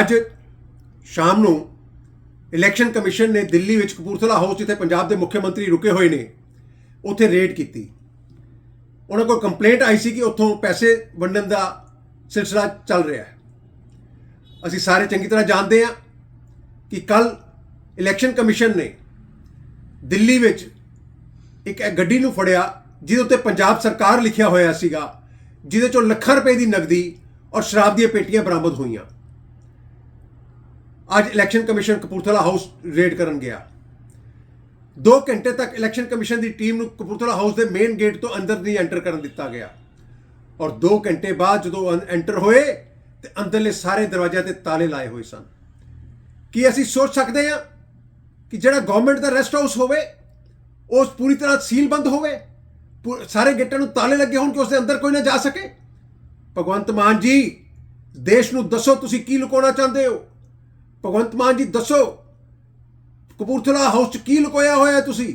ਅੱਜ ਸ਼ਾਮ ਨੂੰ ਇਲੈਕਸ਼ਨ ਕਮਿਸ਼ਨ ਨੇ ਦਿੱਲੀ ਵਿੱਚ ਕਪੂਰਥਲਾ ਹਾਊਸ, ਜਿੱਥੇ ਪੰਜਾਬ ਦੇ ਮੁੱਖ ਮੰਤਰੀ ਰੁਕੇ ਹੋਏ ਨੇ, ਉੱਥੇ ਰੇਡ ਕੀਤੀ। ਉਹਨਾਂ ਕੋਲ ਕੰਪਲੇਂਟ ਆਈ ਸੀ ਕਿ ਉੱਥੋਂ ਪੈਸੇ ਵੰਡਣ ਦਾ ਸਿਲਸਿਲਾ ਚੱਲ ਰਿਹਾ ਹੈ। ਅਸੀਂ ਸਾਰੇ ਚੰਗੀ ਤਰ੍ਹਾਂ ਜਾਣਦੇ ਹਾਂ ਕਿ ਕੱਲ ਇਲੈਕਸ਼ਨ ਕਮਿਸ਼ਨ ਨੇ ਦਿੱਲੀ ਵਿੱਚ ਇੱਕ ਗੱਡੀ ਨੂੰ ਫੜਿਆ, ਜਿਹਦੇ ਉੱਤੇ ਪੰਜਾਬ ਸਰਕਾਰ ਲਿਖਿਆ ਹੋਇਆ ਸੀਗਾ, ਜਿਹਦੇ ਚੋਂ ਲੱਖਾਂ ਰੁਪਏ ਦੀ ਨਗਦੀ ਔਰ ਸ਼ਰਾਬ ਦੀਆਂ ਪੇਟੀਆਂ ਬਰਾਮਦ ਹੋਈਆਂ। ਅੱਜ election commission Kapurthala house raid ਕਰਨ ਗਿਆ। 2 ਘੰਟੇ ਤੱਕ ਇਲੈਕਸ਼ਨ ਕਮਿਸ਼ਨ ਦੀ ਟੀਮ ਨੂੰ ਕਪੂਰਥਲਾ ਹਾਊਸ ਦੇ ਮੇਨ ਗੇਟ ਤੋਂ ਅੰਦਰ ਨਹੀਂ ਐਂਟਰ ਕਰਨ ਦਿੱਤਾ ਗਿਆ। ਔਰ 2 ਘੰਟੇ ਬਾਅਦ ਜਦੋਂ ਐਂਟਰ ਹੋਏ, ਤੇ ਅੰਦਰਲੇ ਸਾਰੇ ਦਰਵਾਜ਼ਿਆਂ ਤੇ ਤਾਲੇ ਲਾਏ ਹੋਏ ਸਨ। ਕੀ ਅਸੀਂ ਸੋਚ ਸਕਦੇ ਹਾਂ ਕਿ ਜਿਹੜਾ ਗਵਰਨਮੈਂਟ ਦਾ ਰੈਸਟ ਹਾਊਸ ਹੋਵੇ, ਉਸ ਪੂਰੀ ਤਰ੍ਹਾਂ ਸੀਲ ਬੰਦ ਹੋਵੇ? ਪੂ- ਸਾਰੇ ਗੇਟਾਂ ਨੂੰ ਤਾਲੇ ਲੱਗੇ ਹੋਣ ਕਿ ਉਸ ਦੇ ਅੰਦਰ ਕੋਈ ਨਾ ਜਾ ਸਕੇ? ਭਗਵੰਤ ਮਾਨ ਜੀ, ਦੇਸ਼ ਨੂੰ ਦੱਸੋ ਤੁਸੀਂ ਕੀ ਲੁਕਾਉਣਾ ਚਾਹੁੰਦੇ ਹੋ? ਭਗਵੰਤ ਮਾਨ ਜੀ, ਦੱਸੋ, ਕਪੂਰਥਲਾ ਹਾਊਸ 'ਚ ਕੀ ਲੁਕੋਇਆ ਹੋਇਆ ਤੁਸੀਂ?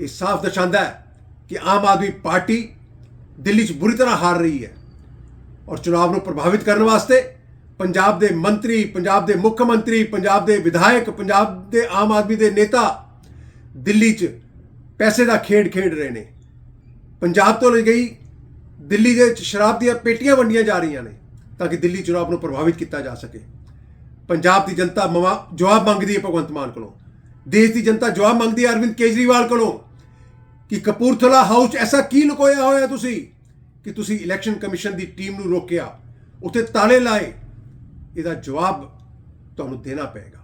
ਇਹ ਸਾਫ਼ ਦਰਸਾਉਂਦਾ ਹੈ ਕਿ ਆਮ ਆਦਮੀ ਪਾਰਟੀ ਦਿੱਲੀ 'ਚ ਬੁਰੀ ਤਰ੍ਹਾਂ ਹਾਰ ਰਹੀ ਹੈ ਔਰ ਚੁਣਾਵ ਨੂੰ ਪ੍ਰਭਾਵਿਤ ਕਰਨ ਵਾਸਤੇ ਪੰਜਾਬ ਦੇ ਮੰਤਰੀ, ਪੰਜਾਬ ਦੇ ਮੁੱਖ ਮੰਤਰੀ, ਪੰਜਾਬ ਦੇ ਵਿਧਾਇਕ, ਪੰਜਾਬ ਦੇ ਆਮ ਆਦਮੀ ਦੇ ਨੇਤਾ ਦਿੱਲੀ 'ਚ ਪੈਸੇ ਦਾ ਖੇਡ ਖੇਡ ਰਹੇ ਨੇ। ਪੰਜਾਬ ਤੋਂ ਲਈ ਗਈ ਦਿੱਲੀ ਦੇ ਵਿੱਚ ਸ਼ਰਾਬ ਦੀਆਂ ਪੇਟੀਆਂ ਵੰਡੀਆਂ ਜਾ ਰਹੀਆਂ ਨੇ ਤਾਂ ਕਿ ਦਿੱਲੀ ਚੁਣਾਵ ਨੂੰ ਪ੍ਰਭਾਵਿਤ ਕੀਤਾ ਜਾ ਸਕੇ। ਪੰਜਾਬ ਦੀ ਜਨਤਾ ਮਵਾ ਜਵਾਬ ਮੰਗਦੀ ਹੈ ਭਗਵੰਤ ਮਾਨ ਕੋਲੋਂ। ਦੇਸ਼ ਦੀ ਜਨਤਾ ਜਵਾਬ ਮੰਗਦੀ ਹੈ ਅਰਵਿੰਦ ਕੇਜਰੀਵਾਲ ਕੋਲੋਂ ਕਿ ਕਪੂਰਥਲਾ ਹਾਊਸ 'ਚ ਐਸਾ ਕੀ ਲੁਕੋਇਆ ਹੋਇਆ ਤੁਸੀਂ ਕਿ ਤੁਸੀਂ ਇਲੈਕਸ਼ਨ ਕਮਿਸ਼ਨ ਦੀ ਟੀਮ ਨੂੰ ਰੋਕਿਆ, ਉੱਥੇ ਤਾਲੇ ਲਾਏ, ਇਹਦਾ ਜਵਾਬ ਤੁਹਾਨੂੰ ਦੇਣਾ ਪਏਗਾ।